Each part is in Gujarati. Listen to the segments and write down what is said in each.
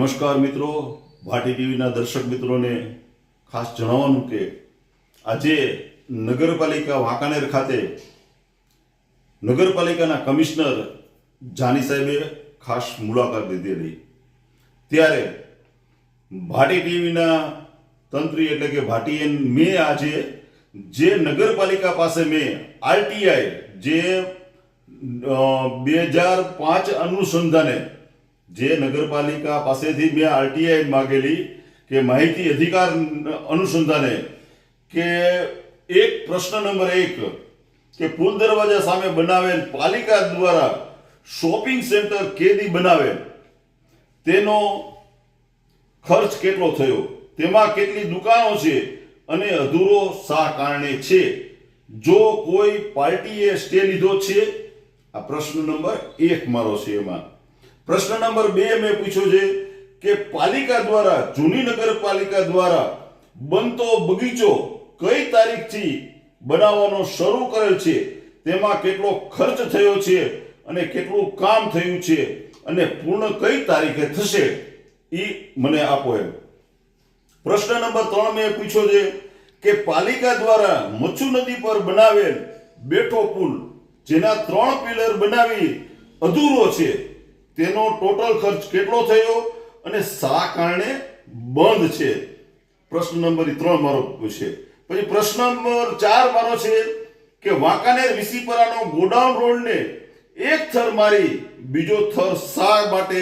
નમસ્કાર મિત્રો. ભાટી ટીવીના દર્શક મિત્રોને ખાસ જણાવવાનું કે આજે નગરપાલિકા વાંકાનેર ખાતે નગરપાલિકાના કમિશનર જાની સાહેબે ખાસ મુલાકાત લીધેલી ત્યારે ભાટી ટીવીના તંત્રી એટલે કે ભાટીએન મેં આજે જે નગરપાલિકા પાસે મેં આરટીઆઈ જે બે હજાર પાંચ અનુસંધાને જે નગરપાલિકા પાસેથી મેં આરટીઆઈ માગેલી કે માહિતી અધિકાર અનુસંધાને કે એક પ્રશ્ન નંબર એક કે પુલ દરવાજા સામે બનાવેલ પાલિકા દ્વારા શોપિંગ સેન્ટર કેદી બનાવેલ, તેનો ખર્ચ કેટલો થયો? તેમાં કેટલી દુકાનો છે અને અધૂરો શા કારણે છે? જો કોઈ પાર્ટીએ સ્ટે લીધો છે, આ પ્રશ્ન નંબર એક મારો છે એમાં. પ્રશ્ન નંબર બે મેં પૂછ્યો છે કે પાલિકા દ્વારા, જૂની નગરપાલિકા દ્વારા બનતો બગીચો કઈ તારીખથી બનાવવાનો શરૂ કરેલ છે? તેમાં કેટલો ખર્ચ થયો છે અને કેટલું કામ થયું છે અને પૂર્ણ કઈ તારીખે થશે? એ મને આપો એમ. પ્રશ્ન નંબર ત્રણ મેં પૂછ્યો છે કે પાલિકા દ્વારા મચ્છુ નદી પર બનાવેલ બેઠો પુલ, જેના ત્રણ પિલર બનાવી અધૂરો છે તેનો ટોટલ ખર્ચ કેટલો થયો અને શા કારણે બંધ છે? પ્રશ્ન નંબર ત્રણ મારો છે. પછી પ્રશ્ન નંબર ચાર મારો છે કે વાંકાનેર વિસીપરાનો ગોડાઉન રોડને એક થર મારી બીજો થર શા માટે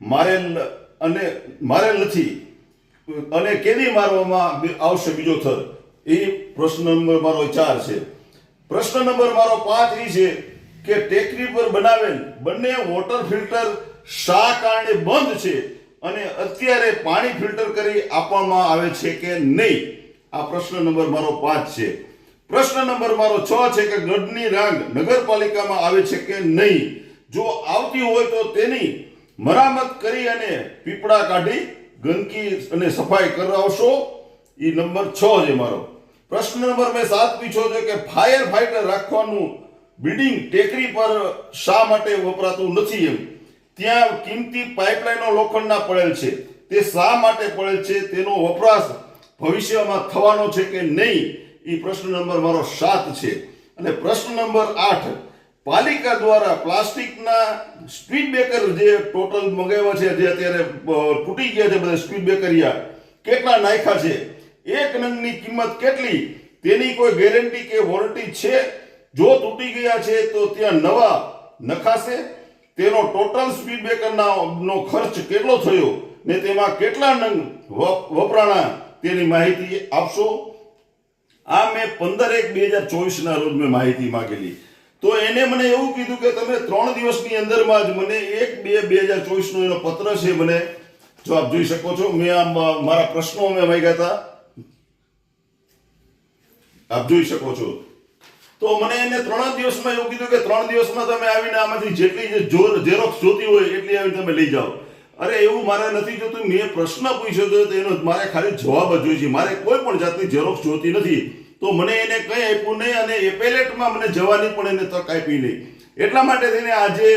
મારેલ અને મારેલ નથી? અને કેવી મારવામાં આવશે બીજો થર? એ પ્રશ્ન નંબર મારો ચાર છે. પ્રશ્ન નંબર મારો પાંચ એ છે કે ટેકરી પર બનાવેલ બંને વોટર ફિલ્ટર શા કારણે બંધ છે અને અત્યારે પાણી ફિલ્ટર કરી આપવામાં આવે છે કે નહીં? આ પ્રશ્ન નંબર મારો પાંચ છે. પ્રશ્ન નંબર મારો છ છે કે ગઢની રાંગ નગરપાલિકામાં આવે છે કે નહીં? જો આવતી હોય તો તેની મરામત કરી અને પીપળા કાઢી ગંદકી અને સફાઈ કરાવશો. એ નંબર છ છે મારો. પ્રશ્ન નંબર મેં સાત પૂછ્યો છે કે ફાયર ફાઈટર રાખવાનું બિલ્ડિંગ ટેકરી પર શા માટે વપરાતું નથી એમ? ત્યાં કિંમતી પાઇપલાઇનો લોખંડના પડેલ છે. તે શા માટે પડેલ છે તેનો વપરાશ ભવિષ્યમાં થવાનો છે કે નહીં એ પ્રશ્ન નંબર મારો સાત છે. અને પ્રશ્ન નંબર આઠ, પાલિકા દ્વારા પ્લાસ્ટિકના સ્પીડ બ્રેકર જે ટોટલ મંગાવ્યા છે, જે અત્યારે તૂટી ગયા છે બધા સ્પીડ બ્રેકરિયા, કેટલા નાખ્યા છે? એક નંગની કિંમત કેટલી? તેની કોઈ ગેરંટી કે વોરંટી છે? જો તૂટી ગયા છે, તો ત્યાં નવા નખાશે. તેનો ટોટલ સ્પીડ બ્રેકરના ખર્ચ કેટલો થયો ને તેમાં કેટલા નંગ વપરાણા તેની માહિતી આપશો? આ મેં પંદર એક બે હજાર ચોવીસના રોજ મેં માહિતી માંગેલી. તો એને મને એવું કીધું કે તમે ત્રણ દિવસની અંદરમાં જ મને એક બે બે હજાર ચોવીસનો એનો પત્ર છે મને જો આપ જોઈ શકો છો. મેં આ મારા પ્રશ્નો મેં માંગ્યા હતા. આપ જોઈ શકો છો. તો મને એને ત્રણ દિવસમાં એવું કીધું કે ત્રણ દિવસમાં તમે આવીને આમાંથી જેટલી ઝેરોક્ષ જોતી હોય એટલી આવીને તમે લઈ જાઓ. અરે, એવું મારે નથી જોતું મેં પ્રશ્ન પૂછ્યો હતો તો એનો મારે ખાલી જવાબ જ જોઈએ છે. મારે કોઈ પણ જાતની ઝેરોક્ષ જોતી નથી. તો મને એને કંઈ આપ્યું નહીં અને એપેલેટમાં મને જવાની પણ એને તક આપી નહીં. એટલા માટે તેને આજે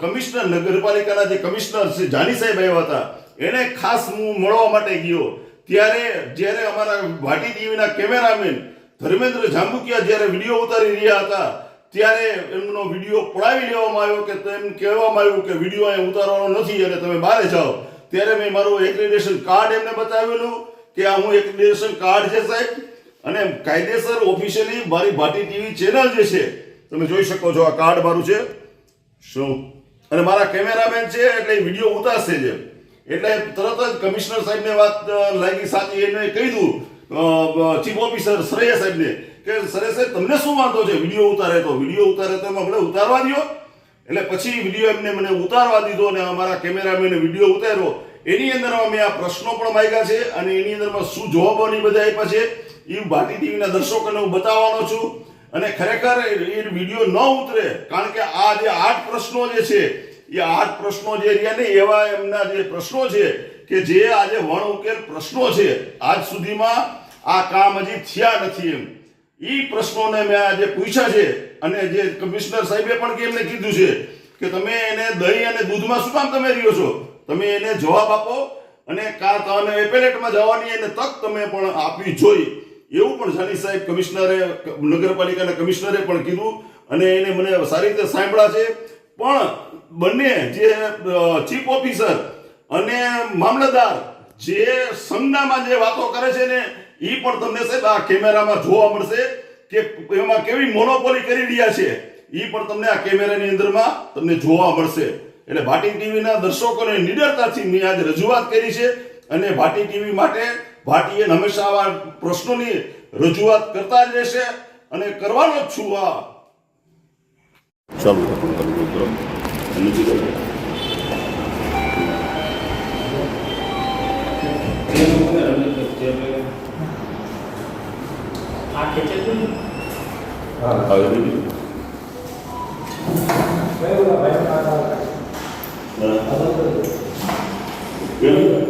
કમિશનર નગરપાલિકાના જે કમિશનર છે, જાની સાહેબ આવ્યા હતા, એને ખાસ હું મળવા માટે ગયો. ત્યારે જ્યારે અમારા ભાટી ટીવીના કેમેરામેન ધર્મેન્દ્ર જાંબુકિયા જ્યારે વીડિયો ઉતારી રહ્યા હતા, ત્યારે એમનો વીડિયો પડાવી લેવામાં આવ્યો કે તેમ કહેવામાં આવ્યું કે વીડિયો અહીં ઉતારવાનો નથી અને તમે બહાર જાઓ. ત્યારે મેં મારું એક્રિડેશન કાર્ડ એમને બતાવેલું કે આ હું એક્રિડેશન કાર્ડ છે સાહેબ, અને કાયદેસર ઓફિશિયલી મારી ભાટી ટીવી ચેનલ જે છે, તમે જોઈ શકો છો આ કાર્ડ મારું છે. શું? અને મારા કેમેરામેન છે, એટલે વીડિયો ઉતારશે જેમ એટલે તરત જ કમિશનર સાહેબને વાત લાગી, સાચી એને કહી દઉં ચીફ ઓફિસર શ્રેય સાહેબને કે શ્રેય સાહેબ, તમને શું વાંધો છે? વીડિયો ઉતારે તો, વીડિયો ઉતારે તો મને ઉતારવા દો એટલે પછી વીડિયો એમને મને ઉતારવા દીધો અને અમારા કેમેરામેને વીડિયો ઉતાર્યો. એની અંદર અમે આ પ્રશ્નો પણ માગ્યા છે અને એની અંદરમાં શું જવાબોની બધા આપ્યા છે, એ ભાટી ટીવીના દર્શકોને હું બતાવવાનો છું. અને ખરેખર એ વીડિયો ન ઉતરે, કારણ કે આ જે આઠ પ્રશ્નો જે છે, એ આઠ પ્રશ્નો જે રહ્યા ને એવા એમના જે પ્રશ્નો છે કે જે આજે વણ ઉકેલ પ્રશ્નો છે, આજ સુધીમાં આ કામ હજી થયા નથી એમ. એ પ્રશ્નોને મેં આજે પૂછ્યા છે અને જે કમિશનર સાહેબે પણ કે એમને કીધું છે કે તમે એને દહીં અને દૂધમાં શું કામ તમે રહ્યો છો? તમે એને જવાબ આપો અને કાં તમને એપેલેટમાં જવાની એને તક તમે પણ આપવી જોઈએ એવું પણ જાની સાહેબ કમિશનરે, નગરપાલિકાના કમિશનરે પણ કીધું અને એને મને સારી રીતે સાંભળ્યા છે. પણ બંને જે ચીફ ઓફિસર અને મામલતદાર જે સંજ્ઞામાં જે વાતો કરે છે ને એ પણ તમને સાહેબ આ કેમેરામાં જોવા મળશે કે એમાં કેવી મોનોપોલી કરી રહ્યા છે. એ પણ તમને આ કેમેરાની અંદરમાં તમને જોવા મળશે. એટલે ભાટી ટીવીના દર્શકોને નિડરતાથી મેં આજે રજૂઆત કરી છે અને ભાટી ટીવી માટે ભાટીએ હંમેશા આવા પ્રશ્નોની રજૂઆત કરતા જ રહેશે અને કરવાનો જ છું આ. ચાલુ 아, 개체수? 아, 아, 여기. 매우가 많이 나가. 네. 왜?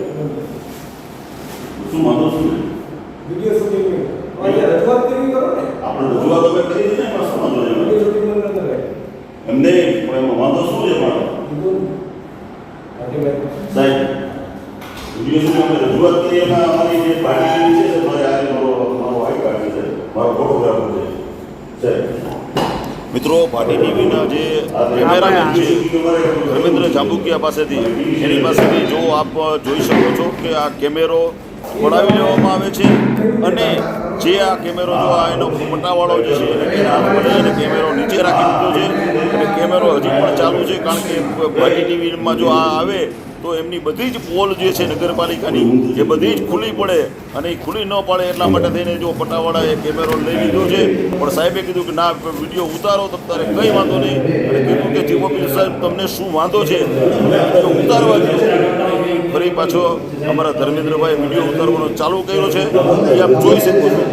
좀 만났습니 મારો ફોટોગ્રાફર છે. મિત્રો પાટી ટીવીના જે કેમેરામેન છે ધર્મેન્દ્ર જાંબુકિયા પાસેથી એની પાસેથી જો આપ જોઈ શકો છો કે આ કેમેરો પડાવી લેવામાં આવે છે અને જે આ કેમેરો જો આ એનો પટ્ટાવાળો જે છે એને કેમેરો નીચે રાખી દીધો છે અને કેમેરો હજી પણ ચાલુ છે કારણ કે પાટી ટીવીમાં જો આ આવે તો એમની બધી જ પોલ જે છે નગરપાલિકાની એ બધી જ ખુલ્લી પડે અને એ ખુલ્લી ન પડે એટલા માટે થઈને જો પટાવાળાએ કેમેરો લઈ લીધો છે પણ સાહેબે કીધું કે ના વીડિયો ઉતારો તો તારે કંઈ વાંધો નહીં અને કીધું કે ચીફ ઓફિસર સાહેબ તમને શું વાંધો છે ઉતારવા દો ફરી પાછો અમારા ધર્મેન્દ્રભાઈ વીડિયો ઉતારવાનો ચાલુ કર્યો છે એ આપ જોઈ શકો છો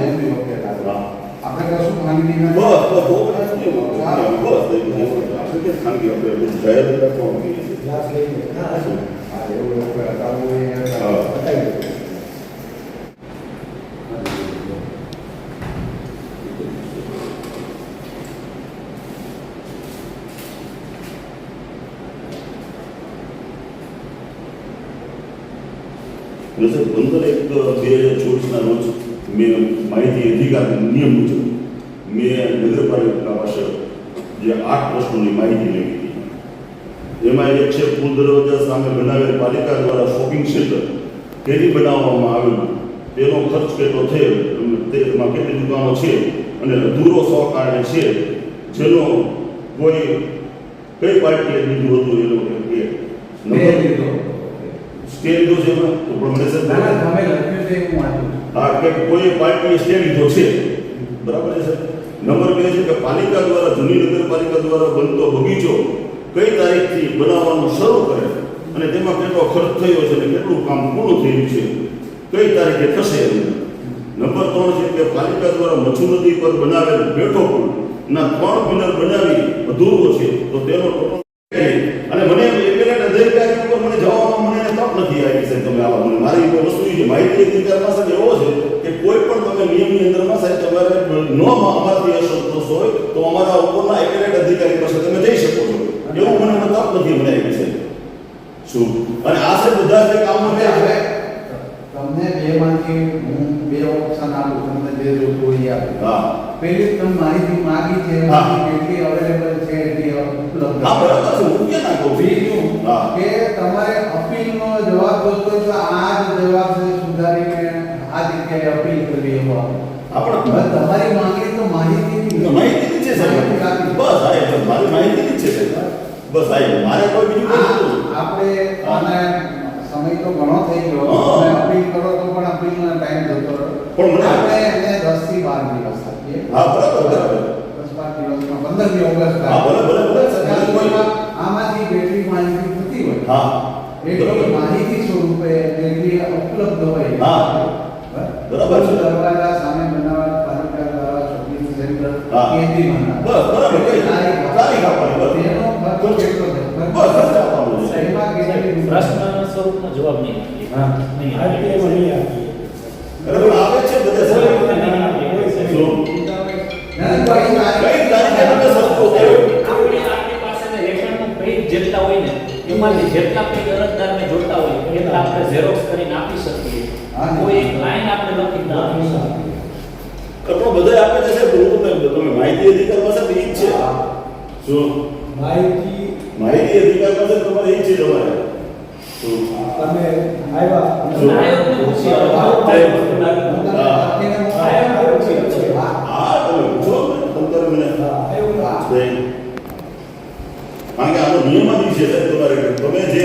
નથી ક્લાસ લઈને હા એવું એવું હટાવવું હોય એને હટાવી દો. એટલે સાહેબ પંદર એક બે હજાર ચોવીસના રોજ મેં માહિતી અધિકાર નિયમ મુજબ મેં નગરપાલિકા પાસે જે આઠ પ્રશ્નોની માહિતી લેવી એમાં એક છે પુલ દરવાજા સામે બનાવેલ પાલિકા દ્વારા શોપિંગ સેન્ટર તેની બનાવવામાં આવેલું. તેનો ખર્ચ કેટલો થયો તેમાં કેટલી દુકાનો છે? અને અધૂરો કારણે છે? જેનો કોઈ કઈ પાર્ટીએ લીધું હતું એનો લીધો. છે તો પણ મને હું કે કોઈ પાર્ટીએ લીધો છે? બરાબર છે સર નંબર બે છે કે પાલિકા દ્વારા જૂની નગરપાલિકા દ્વારા બનતો બગીચો કઈ તારીખથી બનાવવાનું શરૂ કરે અને તેમાં કેટલો ખર્ચ થયો છે અને કેટલું કામ પૂરું થયું છે, કઈ તારીખે થશે નંબર ત્રણ છે કે પાલિકા દ્વારા મચ્છુ નદી પર બનાવેલ બેઠો ના ત્રણ પિલર બનાવી અધૂરો છે, તો તેનો અને મને એપેલેટ અધિકારી ઉપર મને જવામાં મને એને નથી આવી સાહેબ તમે આવા. મને મારી કોઈ વસ્તુ છે માહિતી અધિકારમાં પાસે એવો છે કે કોઈ પણ તમે નિયમની અંદરમાં સાહેબ તમારે ન અમારાથી અસંતોષ હોય તો અમારા ઉપરના અધિકારી પાસે તમે જઈ શકો છો એવું મને મને આવી છે. શું? અને આ છે બધા જે કામો છે? હવે તમને બે માંથી હું બે ઓપ્શન આપું તમને જે જોતું હોય આપું. હા. પહેલી તમે માહિતી માંગી છે. કેટલી અવેલેબલ છે એટલી ઉપલબ્ધ હા બરાબર છે હું કે ના કહું બીજું. કે તમારે અપીલનો જવાબ જોતો તો આ જ જવાબ છે સુધારીને આ જગ્યાએ અપીલ કરવી એવો. આપણે તમારી માંગણી તો માહિતીની માહિતી જ છે માહિતી સાહેબ આપી. બસ આ એક મારી માહિતી જ છે સાહેબ બસ આ એક. મારે કોઈ બીજું કોઈ આપણે અને સમય તો ઘણો થઈ ગયો. અપીલ કરો તો પણ અપીલનો ટાઈમ જતો. પણ મને- આપણે એને 10 થી 12 દિવસ આપીએ હા બરાબર બરાબર 10 12 દિવસમાં 15 ઓગસ્ટ હા, ભલે, ભલે, ભલે, સર. આમાંથી બેટરી માહિતી થતી હોય હા એટલી માહિતી સ્વરૂપે ઉપલબ્ધ હોય હા. બરાબર છે. દરવાજા સામે બનાવેલ પાલિકા દ્વારા શોપિંગ સેન્ટર હા. બસ, બરાબર. તારીખ તારીખ આપવાની, બસ. બસ, આપવાનો છે. એમાં પ્રશ્ન સ્વરૂપનો જવાબ નહીં આપીએ. હા નહીં આપીએ. માં નહીં આપીએ આવે છે બધા કોઈ? ના, કઈ કઈ? આપણી જેટલા હોય ને એમાંથી જેટલા પેજ અરજદારને જોડે હા. કોઈ એક લાઈન આપણે લખી ના આપી શકીએ. પણ બધા આપે છે સાહેબ હું તમને તમે માહિતી અધિકાર પાસે એ જ છે શું માહિતી માહિતી અધિકાર પાસે તમારે એ છે તમારે. તમે. કારણ કે આનો નિયમ જ છે તમારે. તમે જે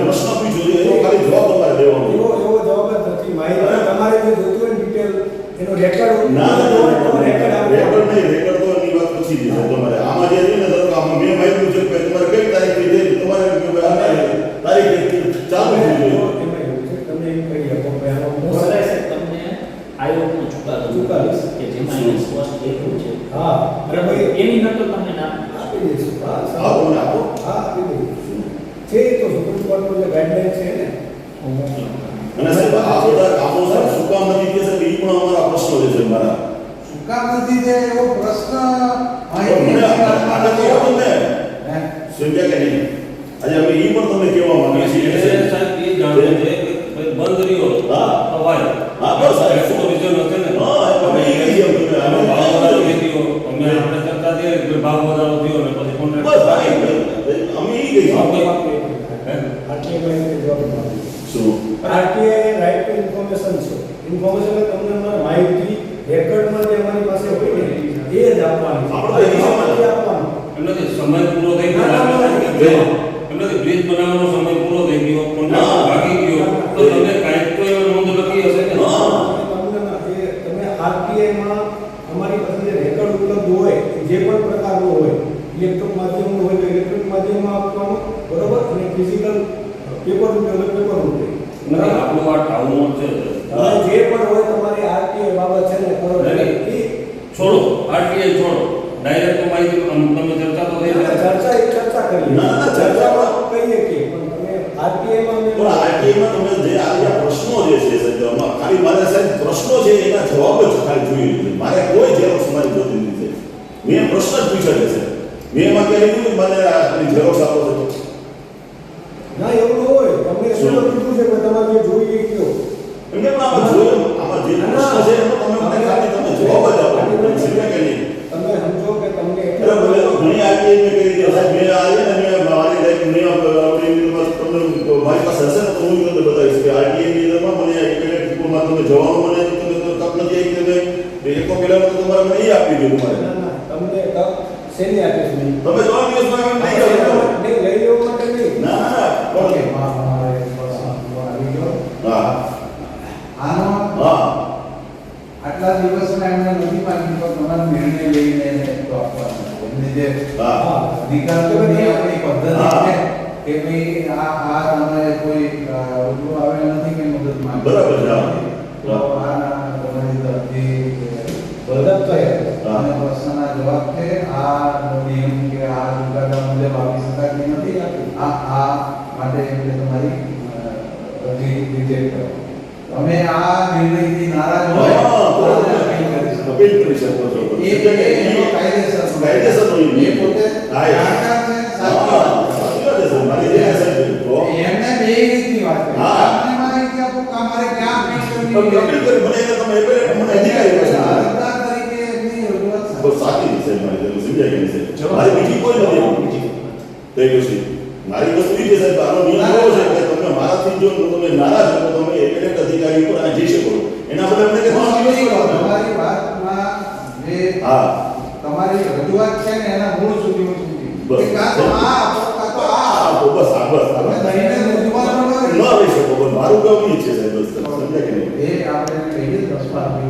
પ્રશ્ન પૂછ્યો એનો ખાલી જવાબ તમારે દેવાનો છે. એવો એવો જવાબ જ નથી માહિતી તમારે જે જોતું હોય ડિટેલ એનો રેકોર્ડ ના ના રેકોર્ડ રેકોર્ડ નહીં રેકોર્ડ તો એની વાત પછી છે તમારે આમાં જે છે ને ધારો કે આમાં મેં માહિતી છે કે તમારે કઈ તારીખે છે તમારે કે ભાઈ આ તારીખે ચાલુ થયું જોઈએ તમને એમ કહી શકો કે આનો હું સરાય સાહેબ તમને આયોગનો ચુકાદો ચુકાદો. કે જેમાં એને સ્પષ્ટ લખ્યું છે હા અને ભાઈ એની નકલ તમને ના આપી દઈશું હા હા તમને આપો હા આપી દઈશું છે એ તો સુપ્રીમ કોર્ટનો જે ગાઈડલાઈન છે ને હું મોકલું અને સાહેબ આ બધા કામો સાહેબ શું કામ નથી કે સાહેબ એ પણ અમારા પ્રશ્નો જે છે મારા શું કામ નથી જે એવો પ્રશ્ન પણ મને આને તો એવું તમને હે? સમજ્યા કે નહીં આજે અમે એ પણ તમને કહેવા માંગીએ છીએ કે એટલે સાહેબ, સાહેબ એ જાણવું છે કે ભાઈ બંધ રહ્યો હા. અવાજ હા, બસ, સાહેબ. શું reason હશે ને હા, અમે એ કહીએ એમ તમે. આનો ભાવ વધારો થઈ ગયો અમે આપણે ચર્ચા થઈ કે ભાવ વધારો થયો ને પછી contract બસ હા, એ- અમે એ કહીએ ભાવ છીએ. કઈ- હે? આરટીઆઈ માહિતી જવાબ માંગી શું આરટીઆઈ રાઇટ ટુ ઇન્ફોર્મેશન છે. ઇન્ફોર્મેશન એટલે તમને માહિતી રેકોર્ડમાં જે અમારી પાસે હોય ને એ જ આપવાની આપણે જ એ આપવાનું. સમય પૂરો થઈ ગયો. ના, ના, ના, આપણે એમ નથી બ્રિજ બનાવવાનો સમય પૂરો થઈ ગયો contract ભાગી ગયો તો તમે કાંઈક તો એમાં નોંધ લખી હશે ને. તમને તમે આરટીઆઈમાં અમારી પાસે જે રેકોર્ડ ઉપલબ્ધ હોય જે પણ પ્રકારનો હોય ઇલેક્ટ્રોનિક માધ્યમનો હોય તો ઇલેક્ટ્રોનિક માધ્યમમાં આપવાનું બરોબર અને ફિઝિકલ પેપર રૂપે હોય પેપર રૂપે નથી આપણું આ ટાઉનમાં છે. જે પણ હોય તમારી આરટીએ બાબત છે ને કરો. છોડો આરટીએ છોડો. ડાયરેક્ટ માહિતી તમે ચર્ચા તો થઈ ચર્ચા એ ચર્ચા કરીએ ના, ના, ચર્ચામાં કહીએ કે પણ તમે આરટીઆઈમાં પણ તમે જે પ્રશ્નો જે છે સાહેબ ખાલી મારે સાહેબ પ્રશ્નો છે એના જવાબ જ ખાલી જોઈએ છે મારે કોઈ ઝેરોક્ષ મારી જોતી નથી મેં પ્રશ્ન જ પૂછ્યા છે. મેં એમાં લીધું મને આ ઝેરોક્ષ આપો છો. ના એવું હોય. કીધું છે કે તમારે જે જોઈએ કયો એમને પણ આમાં જોયું આમાં જે પ્રશ્ન છે તમે મને ખાલી તમે જવાબ જ આપો. તમે કે નહીં. તમે સમજો કે તમને અરે ભલે તો ઘણી આરટીઆઈ મેં કરી દીધી સાહેબ મેં આ ને મેં મારી લાઈફ મેં આપણી અંદરમાં તમને મારી પાસે હશે ને તો હું તમને બતાવીશ કે આરટીઆઈ ની અંદરમાં મને એક ટીપોમાં તમે જવાનું મને તમે તક નથી આવી તમે એક પહેલા તો તમારે મને એ આપી દીધું મારે. ના ના તમને તક શેની આપીશ નહીં તમે ત્રણ દિવસમાં નહીં લઈ લેવું માટે નહીં. ના પણ- માં અમારે પ્રશ્ન આવી ગયો. હા આનો હા આટલા દિવસના એમને નથી માગ્યું તો તમારો નિર્ણય લઈને તો આપવાનો. એમની જે હા બધી આપણી પદ્ધતિ છે કે ભાઈ આ આ તમારે કોઈ રૂબરૂ આવેલ નથી કે મદદ માંગે બરાબર તો આ તમારી તરફથી મદદ તો એ. હા. અને પ્રશ્નના જવાબ છે આ નિયમ કે આ ચુકાદા મુજબ આપી શકાય કે નથી આ આ માટે એટલે તમારી અ, અરજી રિજેક્ટ કરો તમે આ નિર્ણયથી નારાજ હોય હા, તો તો તમે તમે appeal કરી શકો અપીલ કરી શકો છો એ એ એનો કાયદેસર કાયદેસરનો એ નિયમ. એ પોતે હા, એ. જાણકાર છે સાચી હા વાત છે. સાચી વાત છે સર મારી જે સાહેબ તો એમને બે રીતની વાત કરી હા. આપને માહિતી આપો કે અમારે ક્યાં appeal તમે અપીલ કરી મને એને તમે appel- મને અધિકારી પાસે અરજદાર તરીકે એમની રજૂઆત બસ સાચી છે સાહેબ મારી જરૂર સમજાય કે નહીં મારી બીજી કોઈ નથી બીજી તો એ પછી મારી વસ્તુ એ છે સાહેબ આનો નિયમ એવો છે કે તમે મારાથી જો તમે નારાજ તો તમે એપેલેટ અધિકારી ઉપર આ જઈ શકો એના બદલે મને કે. તમારી વાતમાં જે હા તમારી રજૂઆત છે ને એના મૂળ સુધી હું બસ. આ તો આ બસ આ બસ તમે. દહીંને ન. રહી શકો મારું એ છે સાહેબ બસ સમજાય કે નહીં એ આપણે